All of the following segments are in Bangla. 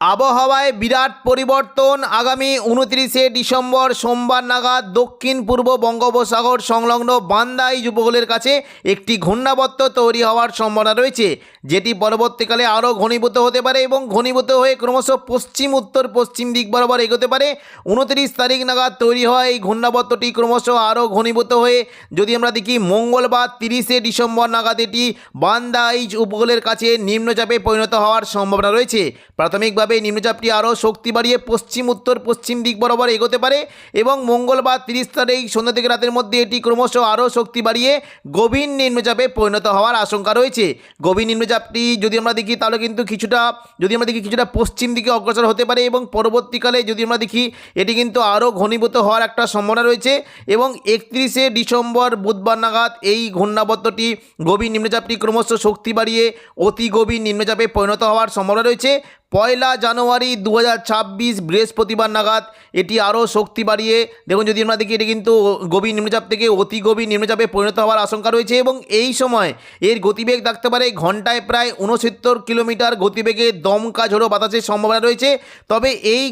আবহাওয়ায় বিরাট পরিবর্তন আগামী উনত্রিশে ডিসেম্বর সোমবার নাগাদ দক্ষিণ পূর্ব বঙ্গোপসাগর সংলগ্ন বান্দাই উপকূলের কাছে একটি ঘূর্ণাবর্ত তৈরি হওয়ার সম্ভাবনা রয়েছে, যেটি পরবর্তীকালে আরও ঘনীভূত হতে পারে এবং ঘনীভূত হয়ে ক্রমশ পশ্চিম, উত্তর, পশ্চিম দিক বরাবর এগোতে পারে। উনত্রিশ তারিখ নাগাদ তৈরি হওয়া এই ঘূর্ণাবর্তটি ক্রমশ আরও ঘনীভূত হয়ে, যদি আমরা দেখি মঙ্গলবার তিরিশে ডিসেম্বর নাগাদ এটি বান্দাইজ উপকূলের কাছে নিম্নচাপে পরিণত হওয়ার সম্ভাবনা রয়েছে। প্রাথমিকভাবে নিম্নচাপটি আরও শক্তি বাড়িয়ে পশ্চিম, উত্তর, পশ্চিম দিক বরাবর এগোতে পারে এবং মঙ্গলবার তিরিশ তারিখ সন্ধ্যা থেকে রাতের মধ্যে এটি ক্রমশ আরও শক্তি বাড়িয়ে গভীর নিম্নচাপে পরিণত হওয়ার আশঙ্কা রয়েছে। গভীর নিম্নচাপটি যদি আমরা দেখি, তাহলে কিন্তু কিছুটা, যদি আমরা দেখি কিছুটা পশ্চিম দিকে অগ্রসর হতে পারে এবং পরবর্তীকালে যদি আমরা দেখি, এটি কিন্তু আরও ঘনীভূত হওয়ার একটা সম্ভাবনা রয়েছে এবং একত্রিশে ডিসেম্বর বুধবার নাগাদ এই ঘূর্ণাবর্তটি গভীর নিম্নচাপটি ক্রমশ শক্তি বাড়িয়ে অতি গভীর নিম্নচাপে পরিণত হওয়ার সম্ভাবনা রয়েছে। পয়লা জানুয়ারি দু হাজার ছাব্বিশ বৃহস্পতিবার নাগাদ এটি আরও শক্তি বাড়িয়ে। দেখুন, যদি আমরা দেখি, এটি কিন্তু গভীর নিম্নচাপ থেকে অতি গভীর নিম্নচাপে পরিণত হওয়ার আশঙ্কা রয়েছে এবং এই সময় এর গতিবেগ থাকতে পারে ঘন্টায় প্রায় উনসত্তর কিলোমিটার গতিবেগে। দমকা ঝোড়ো বাতাসের সম্ভাবনা রয়েছে। তবে এই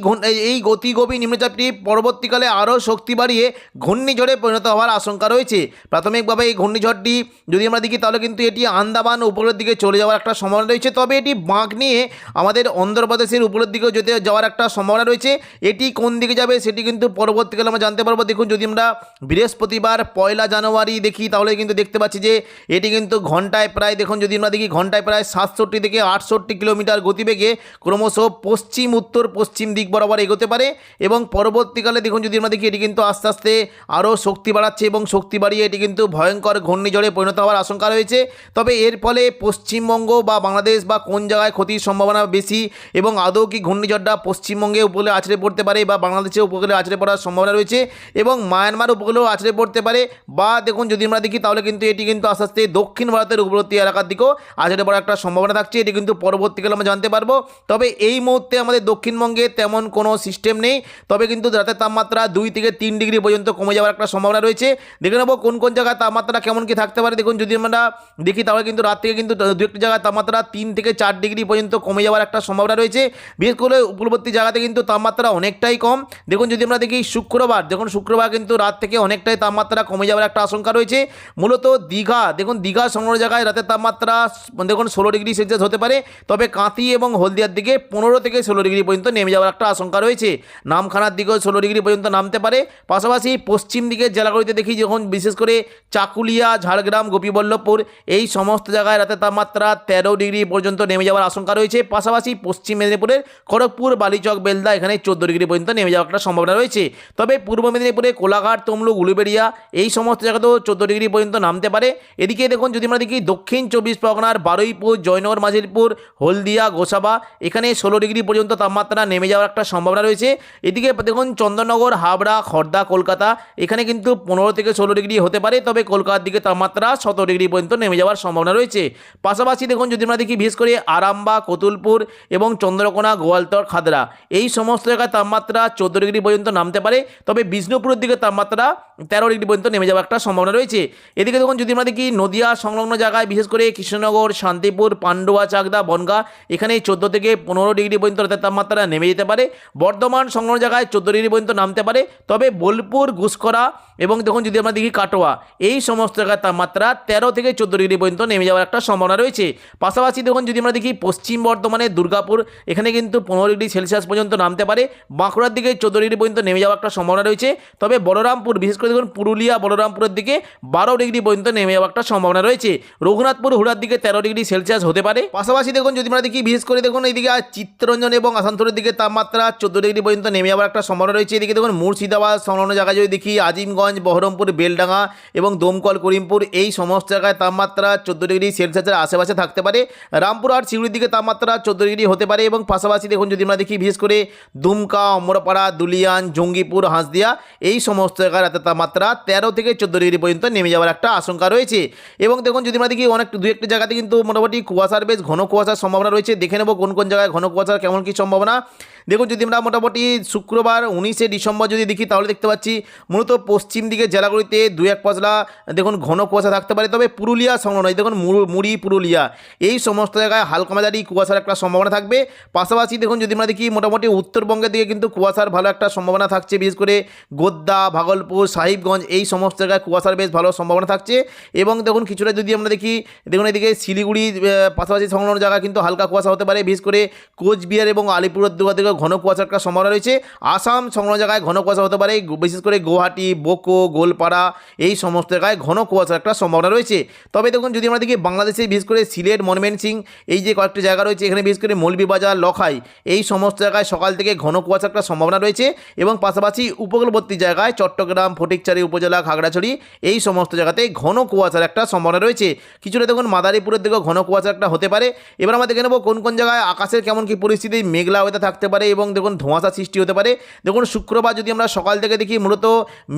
এই গতি গভীর নিম্নচাপটি পরবর্তীকালে আরও শক্তি বাড়িয়ে ঘূর্ণিঝড়ে পরিণত হওয়ার আশঙ্কা রয়েছে। প্রাথমিকভাবে এই ঘূর্ণিঝড়টি যদি আমরা দেখি, তাহলে কিন্তু এটি আন্দামান উপরের দিকে চলে যাওয়ার একটা সম্ভাবনা রয়েছে। তবে এটি বাঁক নিয়ে আমাদের অন্ধ্রপ্রদেশের উপরের দিকেও যেতে যাওয়ার একটা সম্ভাবনা রয়েছে। এটি কোন দিকে যাবে সেটি কিন্তু পরবর্তীকালে আমরা জানতে পারব। দেখুন, যদি আমরা বৃহস্পতিবার পয়লা জানুয়ারি দেখি, তাহলে কিন্তু দেখতে পাচ্ছি যে এটি কিন্তু ঘন্টায় প্রায়, দেখুন, যদি আমরা দেখি ঘন্টায় প্রায় সাতষট্টি থেকে আটষট্টি কিলোমিটার গতিবেগে ক্রমশ পশ্চিম, উত্তর, পশ্চিম দিক বরাবর এগোতে পারে এবং পরবর্তীকালে দেখুন, যদি আমরা দেখি, এটি কিন্তু আস্তে আস্তে আরও শক্তি বাড়াচ্ছে এবং শক্তি বাড়িয়ে এটি কিন্তু ভয়ঙ্কর ঘূর্ণিঝড়ে পরিণত হওয়ার আশঙ্কা রয়েছে। তবে এর ফলে পশ্চিমবঙ্গ বা বাংলাদেশ বা কোন জায়গায় ক্ষতির সম্ভাবনা বেশি এবং আদৌ কি ঘূর্ণিঝড়টা পশ্চিমবঙ্গে উপকূলে আছড়ে পড়তে পারে বা বাংলাদেশে উপকূলে আছড়ে পড়ার সম্ভাবনা রয়েছে এবং মায়ানমার উপকূলেও আছড়ে পড়তে পারে বা দেখুন যদি আমরা দেখি তাহলে কিন্তু এটি কিন্তু আস্তে আস্তে দক্ষিণ ভারতের উপবর্তী এলাকার দিকেও আছড়ে পড়ার একটা সম্ভাবনা থাকছে, এটি কিন্তু পরবর্তীকালে আমরা জানতে পারব। তবে এই মুহূর্তে আমাদের দক্ষিণবঙ্গে তেমন কোনো সিস্টেম নেই, তবে কিন্তু রাতের তাপমাত্রা দুই থেকে তিন ডিগ্রি পর্যন্ত কমে যাওয়ার একটা সম্ভাবনা রয়েছে। দেখে নেব কোন কোন জায়গায় তাপমাত্রা কেমন কি থাকতে পারে। দেখুন যদি আমরা দেখি তাহলে কিন্তু রাত থেকে কিন্তু দু একটি জায়গায় তাপমাত্রা তিন থেকে চার ডিগ্রি পর্যন্ত কমে যাওয়ার একটা সম্ভাবনা রয়েছে। বিশেষ করে উপকূলবর্তী জায়গাতে কিন্তু তাপমাত্রা অনেকটাই কম। দেখুন, যদি আমরা দেখি শুক্রবার, দেখুন শুক্রবার কিন্তু রাত থেকে অনেকটাই তাপমাত্রা কমে যাওয়ার একটা আশঙ্কা রয়েছে। মূলত দীঘা, দেখুন, দীঘা সংগ্রহ জায়গায় রাতের তাপমাত্রা দেখুন ষোলো ডিগ্রি সেলসিয়াস হতে পারে। তবে কাঁথি এবং হলদিয়ার দিকে পনেরো থেকে ষোলো ডিগ্রি পর্যন্ত নেমে যাওয়ার একটা আশঙ্কা রয়েছে। নামখানার দিকেও ষোলো ডিগ্রি পর্যন্ত নামতে পারে। পাশাপাশি পশ্চিম দিকের জেলাগুলিতে দেখি যখন বিশেষ করে চাকুলিয়া, ঝাড়গ্রাম, গোপীবল্লভপুর, এই সমস্ত জায়গায় রাতের তাপমাত্রা তেরো ডিগ্রি পর্যন্ত নেমে যাওয়ার আশঙ্কা রয়েছে। পাশাপাশি পশ্চিম মেদিনীপুরের খড়গপুর, বালিচক, বেলদা এখানে চোদ্দ ডিগ্রি পর্যন্ত নেমে যাওয়ার একটা সম্ভাবনা রয়েছে। তবে পূর্ব মেদিনীপুরে কোলাঘাট, তমলুক, উলুবেড়িয়া এই সমস্ত জায়গাতেও চোদ্দ ডিগ্রি পর্যন্ত নামতে পারে। এদিকে দেখুন, যদি আমরা দেখি দক্ষিণ চব্বিশ পরগনার বারুইপুর, জয়নগর, মাঝিরপুর, হলদিয়া, গোসাবা এখানে ষোলো ডিগ্রি পর্যন্ত তাপমাত্রা নেমে যাওয়ার একটা সম্ভাবনা রয়েছে। এদিকে দেখুন, চন্দননগর, হাবড়া, খর্দা, কলকাতা এখানে কিন্তু পনেরো থেকে ষোলো ডিগ্রি হতে পারে। তবে কলকাতার দিকে তাপমাত্রা সতেরো ডিগ্রি পর্যন্ত নেমে যাওয়ার সম্ভাবনা রয়েছে। পাশাপাশি দেখুন, যদি আমরা দেখি বিশেষ করে আরামবা কতুলপুর এবং চন্দ্রকোনা, গোয়ালতর, খাদরা। এই সমস্ত জায়গায় তাপমাত্রা চোদ্দ ডিগ্রি পর্যন্ত নামতে পারে। তবে বিষ্ণুপুরের দিকে তাপমাত্রা তেরো ডিগ্রি পর্যন্ত নেমে যাওয়ার একটা সম্ভাবনা রয়েছে। এদিকে দেখুন, যদি আমরা দেখি, নদিয়া সংলগ্ন জায়গায়, বিশেষ করে কৃষ্ণনগর, শান্তিপুর, পান্ডুয়া, চাকদা, বনগা, এখানে চোদ্দ থেকে পনেরো ডিগ্রি পর্যন্ত রাতের তাপমাত্রা নেমে যেতে পারে। বর্ধমান সংলগ্ন জায়গায় চোদ্দ ডিগ্রি পর্যন্ত নামতে পারে। তবে বোলপুর ঘুসকরা এবং দেখুন, যদি আমরা দেখি কাটোয়া, এই সমস্ত জায়গায় তাপমাত্রা তেরো থেকে চোদ্দ ডিগ্রি পর্যন্ত নেমে যাওয়ার একটা সম্ভাবনা রয়েছে। পাশাপাশি দেখুন, যদি আমরা দেখি পশ্চিম বর্ধমানে দুর্গাপুর, এখানে কিন্তু পনেরো ডিগ্রি সেলসিয়াস পর্যন্ত নামতে পারে। বাঁকুড়ার দিকে চোদ্দ ডিগ্রি পর্যন্ত নেমে যাওয়ার একটা সম্ভাবনা রয়েছে। তবে বলরামপুর, বিশেষ করে দেখুন পুরুলিয়া, বলরামপুরের দিকে বারো ডিগ্রি পর্যন্ত নেমে যাওয়ার একটা সম্ভাবনা রয়েছে। রঘুনাথপুর, হুড়ার দিকে তেরো ডিগ্রি সেলসিয়াস হতে পারে। পাশাপাশি দেখুন, যদি আমরা দেখি, বিশেষ করে দেখুন, এইদিকে আর চিত্তরঞ্জন এবং আসানসোলের দিকে তাপমাত্রা চোদ্দ ডিগ্রি পর্যন্ত নেমে যাওয়ার একটা সম্ভাবনা রয়েছে। এদিকে দেখুন, মুর্শিদাবাদ সংলগ্ন জায়গায় যদি দেখি, আজিমগঞ্জ, বহরমপুর, বেলডাঙ্গা এবং দমকল, করিমপুর, এই সমস্ত জায়গায় তাপমাত্রা চোদ্দ ডিগ্রি সেলসিয়াসের আশেপাশে থাকতে পারে। রামপুরহাট সিউড়ির দিকে তাপমাত্রা চোদ্দ ডিগ্রি হতে পারে এবং পাশাপাশি দেখুন, যদি আমরা দেখি, বিশেষ করে দুমকা, অমরপাড়া, দুলিয়ান, জঙ্গিপুর, হাঁসদিয়া, এই সমস্ত জায়গায় রাতের তাপমাত্রা তেরো থেকে চোদ্দ ডিগ্রি পর্যন্ত নেমে যাওয়ার একটা আশঙ্কা রয়েছে। এবং দেখুন, যদি আমরা দেখি, অনেক দু একটি জায়গাতে কিন্তু মোটামুটি কুয়াশার বেশ ঘন কুয়াশার সম্ভাবনা রয়েছে। দেখে নেব কোন কোন জায়গায় ঘন কুয়াশার কেমন কী সম্ভাবনা। দেখুন, যদি আমরা মোটামুটি শুক্রবার উনিশে ডিসেম্বর যদি দেখি, তাহলে দেখতে পাচ্ছি মূলত পশ্চিম দিকের জেলাগুলিতে দু এক পশলা, দেখুন, ঘন কুয়াশা থাকতে পারে। তবে পুরুলিয়া সংলগ্ন দেখুন মুড়ি পুরুলিয়া, এই সমস্ত জায়গায় হালকা মাঝারি কুয়াশার একটা সম্ভাবনা থাকবে। পাশাপাশি দেখুন, যদি আমরা দেখি, মোটামুটি উত্তরবঙ্গের দিকে কিন্তু কুয়াশার ভালো একটা সম্ভাবনা থাকছে, বিশেষ করে গোদ্দা ভাগলপুর, সাহিবগঞ্জ, এই সমস্ত জায়গায় কুয়াশার বেশ ভালো সম্ভাবনা থাকছে। এবং দেখুন, কিছুটা যদি আমরা দেখি, দেখুন, এদিকে শিলিগুড়ি পাশাপাশি সংলগ্ন জায়গা কিন্তু হালকা কুয়াশা হতে পারে, বিশেষ করে কোচবিহার এবং আলিপুরদুয়ার দিকে ঘন কুয়াশার সম্ভাবনা রয়েছে। আসাম সংলগ্ন জায়গায় ঘন কুয়াশা হতে পারে বিশেষ করে গুয়াহাটি, বোকো, গোলপাড়া, এই সমস্ত জায়গায় ঘন কুয়াশার একটা সম্ভাবনা রয়েছে। তবে দেখুন, যদি আমরা দেখি বাংলাদেশে, বিশেষ করে সিলেট মনমেন সিং, এই যে কয়েকটি জায়গা রয়েছে, এখানে বিশেষ করে মৌলভীবাজার লখাই, এই সমস্ত জায়গায় সকাল থেকে ঘন কুয়াশার একটা সম্ভাবনা রয়েছে এবং পাশাপাশি উপকূলবর্তী জায়গায় চট্টগ্রাম, ফটিকচারি উপজেলা, খাগড়াছড়ি, এই সমস্ত জায়গাতে ঘন কুয়াশার একটা সম্ভাবনা রয়েছে। কিছুটা দেখুন, মাদারীপুরের দিকেও ঘন কুয়াশা একটা হতে পারে। এবার আমরা দেখে নেব কোন কোন জায়গায় আকাশের কেমন কি পরিস্থিতি, মেঘলা হতে থাকতে পারে এবং দেখুন ধোঁয়াশা সৃষ্টি হতে পারে। দেখুন শুক্রবার যদি আমরা সকাল থেকে দেখি, মূলত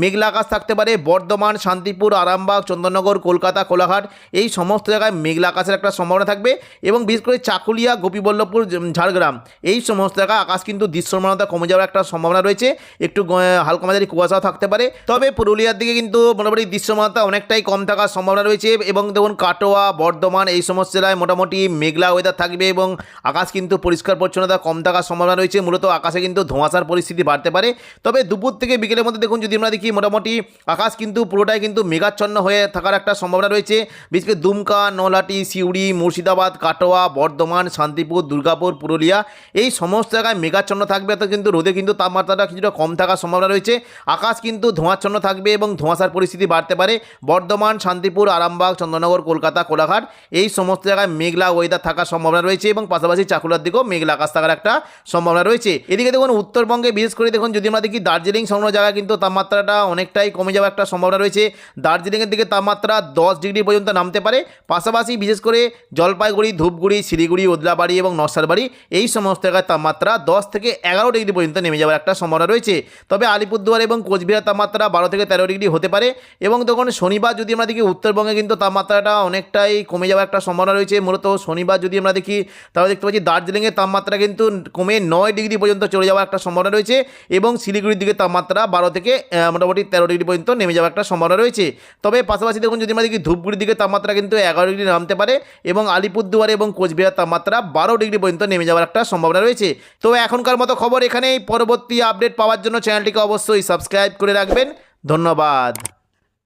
মেঘলা আকাশ থাকতে পারে। বর্ধমান, শান্তিপুর, আরামবাগ, চন্দননগর, কলকাতা, কোলাঘাট এই সমস্ত জায়গায় মেঘলা আকাশের একটা সম্ভাবনা থাকবে এবং বিশেষ করে চাকুলিয়া, গোপীবল্লভপুর ঝাড়গ্রাম এই সমস্ত জায়গায় আকাশ কিন্তু দৃশ্যমানতা কমে যাওয়ার একটা সম্ভাবনা রয়েছে। একটু হালকা মাঝারি কুয়াশাও থাকতে পারে। তবে পুরুলিয়ার দিকে কিন্তু মোটামুটি দৃশ্যমানতা অনেকটাই কম থাকার সম্ভাবনা রয়েছে এবং দেখুন কাটোয়া, বর্ধমান এই সমস্ত জেলায় মোটামুটি মেঘলা ওয়েদার থাকবে এবং আকাশ কিন্তু পরিষ্কার পরিচ্ছন্নতা কম থাকার সম্ভাবনা রয়েছে। মূলত আকাশে কিন্তু ধোঁয়াশার পরিস্থিতি বাড়তে পারে। তবে দুপুর থেকে বিকেলের মধ্যে দেখুন যদি আমরা দেখি মোটামুটি আকাশ কিন্তু পুরোটাই কিন্তু মেঘাচ্ছন্ন হয়ে থাকার একটা সম্ভাবনা রয়েছে। বিশেষ করে দুমকা, নলহাটি, সিউড়ি, মুর্শিদাবাদ, কাটোয়া, বর্ধমান, শান্তিপুর, দুর্গাপুর, পুরুলিয়া এই সমস্ত জায়গায় মেঘাচ্ছন্ন থাকবে। তো কিন্তু রোদে কিন্তু তাপমাত্রাটা কিছুটা কম থাকার সম্ভাবনা রয়েছে। আকাশ কিন্তু ধোঁয়াচ্ছন্ন থাকবে এবং ধোঁয়াশার পরিস্থিতি বাড়তে পারে। বর্ধমান, শান্তিপুর, আরামবাগ চন্দননগর কলকাতা, কোলাঘাট এই সমস্ত জায়গায় মেঘলা ওয়েদার থাকার সম্ভাবনা রয়েছে এবং পাশাপাশি চাকুলার দিকেও মেঘলা আকাশ থাকার একটা সম্ভাবনা রয়েছে। এদিকে দেখুন, উত্তরবঙ্গে বিশেষ করে দেখুন, যদি আমরা দেখি দার্জিলিং সংলগ্ন জায়গা, কিন্তু তাপমাত্রাটা অনেকটাই কমে যাওয়ার একটা সম্ভাবনা রয়েছে। দার্জিলিংয়ের দিকে তাপমাত্রা দশ ডিগ্রি পর্যন্ত নামতে পারে। পাশাপাশি বিশেষ করে জলপাইগুড়ি, ধূপগুড়ি, শিলিগুড়ি, ওদলাবাড়ি এবং নরসারবাড়ি, এই সমস্ত জায়গায় তাপমাত্রা দশ থেকে এগারো ডিগ্রি পর্যন্ত নেমে যাওয়ার একটা সম্ভাবনা রয়েছে। তবে আলিপুরদুয়ার এবং কোচবিহার তাপমাত্রা বারো থেকে তেরো ডিগ্রি হতে পারে এবং তখন শনিবার যদি আমরা দেখি উত্তরবঙ্গে কিন্তু তাপমাত্রাটা অনেকটাই কমে যাওয়ার একটা সম্ভাবনা রয়েছে। মূলত শনিবার যদি আমরা দেখি, তাহলে দেখতে পাচ্ছি দার্জিলিংয়ের তাপমাত্রা কিন্তু কমে নয় ডিগ্রি পর্যন্ত চলে যাওয়ার একটা সম্ভাবনা রয়েছে এবং শিলিগুড়ির দিকে তাপমাত্রা বারো থেকে মোটামুটি তেরো ডিগ্রি পর্যন্ত নেমে যাওয়ার একটা সম্ভাবনা রয়েছে। তবে পাশাপাশি দেখুন, যদি আমরা দেখি, ধূপগুড়ির দিকে তাপমাত্রা কিন্তু এগারো ডিগ্রি নামতে পারে এবং আলিপুরদুয়ার এবং কোচবিহার তাপমাত্রা বারো ডিগ্রি পর্যন্ত নেমে যাওয়ার একটা সম্ভাবনা রয়েছে। তো এখনকার মতো খবর এখানেই। পরবর্তী আপডেট পাওয়ার জন্য চ্যানেলটিকে অবশ্যই সাবস্ক্রাইব করে রাখবেন। ধন্যবাদ।